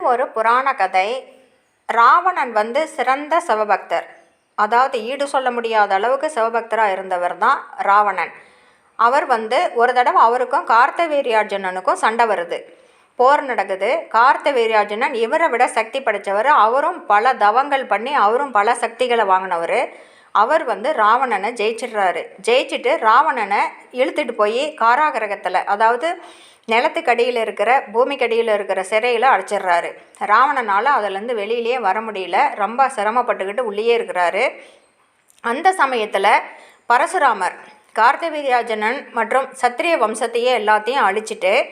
ஒரு புராண கதை. ராவணன் வந்து சிறந்த சிவபக்தர். அதாவது ஈடு சொல்ல முடியாத அளவுக்கு சிவபக்தராக இருந்தவர் தான் ராவணன். அவர் வந்து ஒரு தடவை அவருக்கும் கார்த்தவீரியார்ஜுனனுக்கும் சண்டை வருது. போர் நடக்குது. கார்த்தவீரியார்ஜுனன் இவரை விட சக்தி படைத்தவர் அவரும் பல தவங்கள் பண்ணி அவரும் பல சக்திகளை வாங்கினவர். அவர் வந்து ராவணனை ஜெயிச்சிடுறாரு. ஜெயிச்சுட்டு ராவணனை இழுத்துட்டு போய் காராகிரகத்தில் அதாவது நிலத்துக்கடியில் இருக்கிற பூமிக்கடியில் இருக்கிற சிறையில் அடைச்சிடுறாரு. ராவணனால் அதிலேருந்து வெளியிலேயே வர முடியல. ரொம்ப சிரமப்பட்டுக்கிட்டு உள்ளேயே இருக்கிறாரு. அந்த சமயத்தில் பரசுராமர் கார்த்திகராஜனன் மற்றும் சத்திரிய வம்சத்தையே எல்லாத்தையும் அழிச்சிட்டு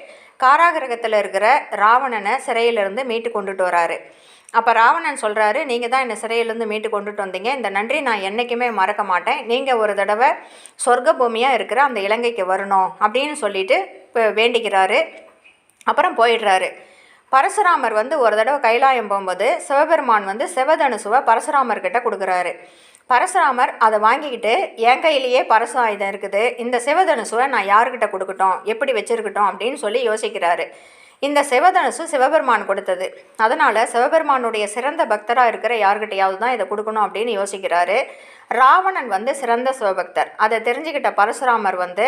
காராகிரகத்தில் இருக்கிற ராவணனை சிறையிலிருந்து மீட்டு கொண்டுட்டு வராரு. அப்போ ராவணன் சொல்கிறாரு நீங்கள் தான் என்னை சிறையிலேருந்து மீட்டு கொண்டுட்டு வந்தீங்க. இந்த நன்றி நான் என்றைக்குமே மறக்க மாட்டேன். நீங்கள் ஒரு தடவை சொர்க்க பூமியாக இருக்கிற அந்த இலங்கைக்கு வரணும். அப்படின்னு சொல்லிட்டு இப்போ வேண்டிக்கிறாரு. அப்புறம் போயிடுறாரு. பரசுராமர் வந்து ஒரு தடவை கைலாயம் போகும்போது சிவபெருமான் வந்து சிவதனுசுவை பரசுராமர்கிட்ட கொடுக்குறாரு. பரசுராமர் அதை வாங்கிக்கிட்டு என் கையிலேயே பரசு ஆயுதம் இருக்குது. இந்த சிவதனுசுவை நான் யாருக்கிட்ட கொடுக்கட்டும்? எப்படி வச்சுருக்கட்டும்? அப்படின்னு சொல்லி யோசிக்கிறாரு. இந்த சிவதனுசு சிவபெருமான் கொடுத்தது. அதனால் சிவபெருமானுடைய சிறந்த பக்தராக இருக்கிற யார்கிட்டையாவது தான் இதை கொடுக்கணும் அப்படின்னு யோசிக்கிறாரு. ராவணன் வந்து சிறந்த சிவபக்தர். அதை தெரிஞ்சுக்கிட்ட பரசுராமர் வந்து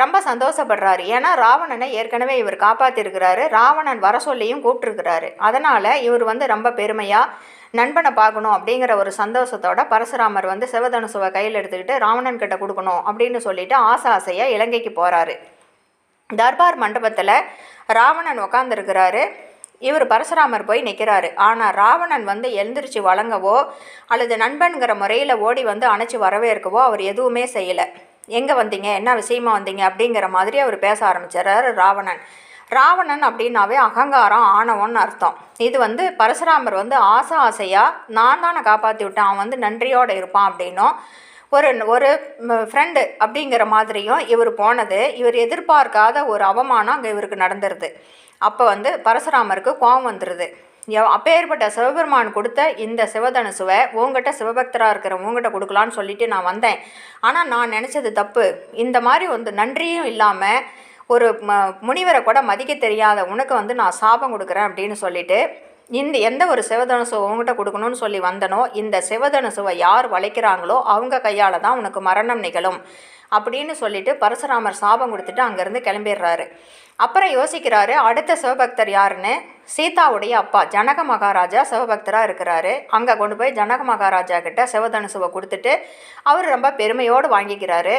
ரொம்ப சந்தோஷப்படுறாரு. ஏன்னா ராவணனை ஏற்கனவே இவர் காப்பாற்றிருக்கிறாரு ராவணன் வர சொல்லியும் கூப்பிட்டுருக்கிறாரு. அதனால் இவர் வந்து ரொம்ப பெருமையாக நண்பனை பார்க்கணும் அப்படிங்கிற ஒரு சந்தோஷத்தோட பரசுராமர் வந்து சிவதனுசுவை கையில் எடுத்துக்கிட்டு ராவணன் கிட்ட கொடுக்கணும் அப்படின்னு சொல்லிட்டு ஆசை ஆசையாக இலங்கைக்கு போகிறாரு தர்பார் மண்டபத்தில் ராவணன் உக்காந்துருக்கிறாரு. இவர் பரசுராமர் போய் நிற்கிறாரு ஆனால் ராவணன் வந்து எழுந்திரிச்சு வழங்கவோ அல்லது நண்பன்கிற முறையில் ஓடி வந்து அணைச்சி வரவேற்கவோ அவர் எதுவுமே செய்யலை. எங்கே வந்தீங்க? என்ன விஷயமா வந்தீங்க? அப்படிங்கிற மாதிரி அவர் பேச ஆரம்பிச்சிடறாரு ராவணன். ராவணன் அப்படின்னாவே அகங்காரம் ஆணவம்னு அர்த்தம். இது வந்து பரசுராமர் வந்து ஆசை ஆசையாக நான் தானே காப்பாற்றி விட்டேன் அவன் வந்து நன்றியோடு இருப்பான் அப்படின்னும். ஒரு ஒரு ஃப்ரெண்டு அப்படிங்கிற மாதிரியும் இவர் போனது. இவர் எதிர்பார்க்காத ஒரு அவமானம் அங்கே இவருக்கு நடந்துருது. அப்போ வந்து பரசுராமருக்கு கோபம் வந்துடுது அப்பேற்பட்ட சிவபெருமான் கொடுத்த இந்த சிவதனுசுவை உங்ககிட்ட சிவபக்தராக இருக்கிற உங்ககிட்ட கொடுக்கலான்னு சொல்லிட்டு நான் வந்தேன். ஆனால் நான் நினச்சது தப்பு. இந்த மாதிரி வந்து நன்றியும் இல்லாமல் ஒரு ம முனிவரை கூட மதிக்க தெரியாத உனக்கு வந்து நான் சாபம் கொடுக்குறேன் அப்படின்னு சொல்லிட்டு இந்த எந்த ஒரு சிவதனுசு உங்ககிட்ட கொடுக்கணும்னு சொல்லி வந்தனோ இந்த சிவதனுசுவை யார் வளைக்கிறாங்களோ அவங்க கையால் தான் உனக்கு மரணம் நிகழும் அப்படின்னு சொல்லிட்டு பரசுராமர் சாபம் கொடுத்துட்டு அங்கேருந்து கிளம்பிடுறாரு. அப்புறம் யோசிக்கிறாரு அடுத்த சிவபக்தர் யாருன்னு? சீதாவுடைய அப்பா ஜனக மகாராஜா சிவபக்தராக இருக்கிறாரு. அங்கே கொண்டு போய் ஜனக மகாராஜா கிட்ட சிவதனுசுவை கொடுத்துட்டு அவர் ரொம்ப பெருமையோடு வாங்கிக்கிறாரு.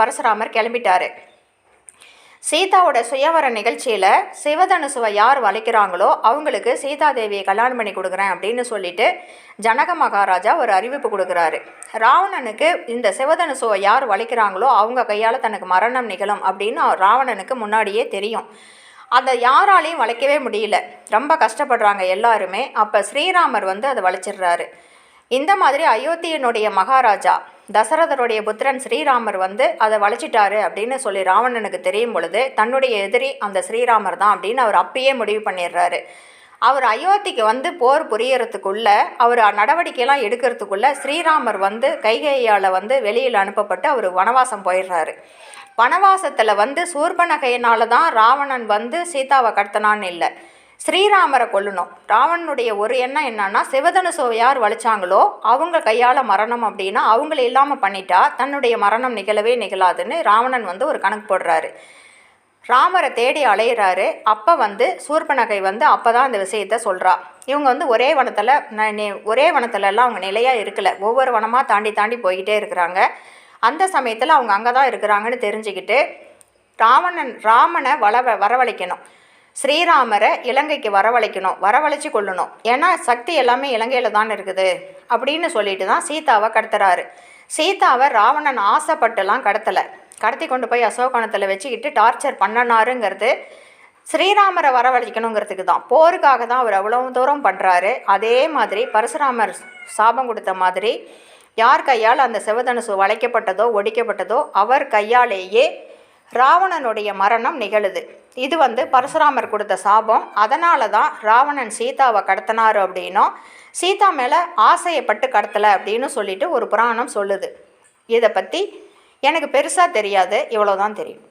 பரசுராமர் கிளம்பிட்டாரு. சீதாவோட சுயவர நிகழ்ச்சியில் சிவதனுசுவை யார் வளைக்கிறாங்களோ அவங்களுக்கு சீதாதேவியை கல்யாணம் பண்ணி கொடுக்குறேன் அப்படின்னு சொல்லிட்டு ஜனக மகாராஜா ஒரு அறிவிப்பு கொடுக்குறாரு. ராவணனுக்கு இந்த சிவதனுசுவை யார் வளைக்கிறாங்களோ அவங்க கையால் தனக்கு மரணம் நிகழும் அப்படின்னு ராவணனுக்கு முன்னாடியே தெரியும். அதை யாராலையும் வளைக்கவே முடியல. ரொம்ப கஷ்டப்படுறாங்க எல்லாருமே. அப்போ ஸ்ரீராமர் வந்து அதை வளைச்சிடுறாரு இந்த மாதிரி அயோத்தியனுடைய மகாராஜா தசரதருடைய புத்திரன் ஸ்ரீராமர் வந்து அதை வளைச்சிட்டாரு அப்படின்னு சொல்லி ராவணனுக்கு தெரியும் பொழுது தன்னுடைய எதிரி அந்த ஸ்ரீராமர் தான் அப்படின்னு அவர் அப்பயே முடிவு பண்ணிடுறாரு. அவர் அயோத்திக்கு வந்து போர் புரியறதுக்குள்ளே அவர் நடவடிக்கையெல்லாம் எடுக்கிறதுக்குள்ளே ஸ்ரீராமர் வந்து கைகையால் வந்து வெளியில் அனுப்பப்பட்டு அவர் வனவாசம் போயிடுறாரு. வனவாசத்தில் வந்து சூர்பனகையினால தான் ராவணன் வந்து சீதாவை கடத்தினான்னு இல்லை. ஸ்ரீராமரை கொல்லணும். ராவணனுடைய ஒரு எண்ணம் என்னன்னா சிவதனுசோ யார் வலிச்சாங்களோ அவங்க கையால் மரணம் அப்படின்னா அவங்கள இல்லாமல் பண்ணிட்டா தன்னுடைய மரணம் நிகழவே நிகழாதுன்னு ராவணன் வந்து ஒரு கணக்கு போடுறாரு. ராமரை தேடி அலையிறாரு. அப்போ வந்து சூர்பனகை வந்து அப்போ தான் அந்த விஷயத்த சொல்கிறா இவங்க வந்து ஒரே வனத்தில் ஒரே வனத்துலலாம் அவங்க நிலையாக இருக்கலை. ஒவ்வொரு வனமாக தாண்டி தாண்டி போய்கிட்டே இருக்கிறாங்க. அந்த சமயத்தில் அவங்க அங்கே தான் இருக்கிறாங்கன்னு தெரிஞ்சுக்கிட்டு ராவணன் ராமனை வள வரவழைக்கணும். ஸ்ரீராமரை இலங்கைக்கு வரவழைக்கணும் வரவழைச்சி கொள்ளணும். ஏன்னா சக்தி எல்லாமே இலங்கையில் தான் இருக்குது. அப்படின்னு சொல்லிட்டு தான் சீதாவை கடத்துறாரு. சீதாவை ராவணன் ஆசைப்பட்டுலாம் கடத்தலை. கடத்தி கொண்டு போய் அசோகணத்தில் வச்சுக்கிட்டு டார்ச்சர் பண்ணனாருங்கிறது ஸ்ரீராமரை வரவழைக்கணுங்கிறதுக்கு தான். போருக்காக தான் அவர் அவ்வளோ தூரம் பண்ணுறாரு அதே மாதிரி பரசுராமர் சாபம் கொடுத்த மாதிரி யார் கையால் அந்த சிவதனுசு வளைக்கப்பட்டதோ ஒடிக்கப்பட்டதோ அவர் கையாலேயே ராவணனுடைய மரணம் நிகழுது. இது வந்து பரசுராமர் கொடுத்த சாபம். அதனால தான் ராவணன் சீதாவை கடத்தினார் அப்படின்னும். சீதா மேலே ஆசையப்பட்டு கடத்தலை அப்படின்னு சொல்லிட்டு ஒரு புராணம் சொல்லுது. இதை பற்றி எனக்கு பெருசாக தெரியாது. இவ்வளோதான் தெரியும்.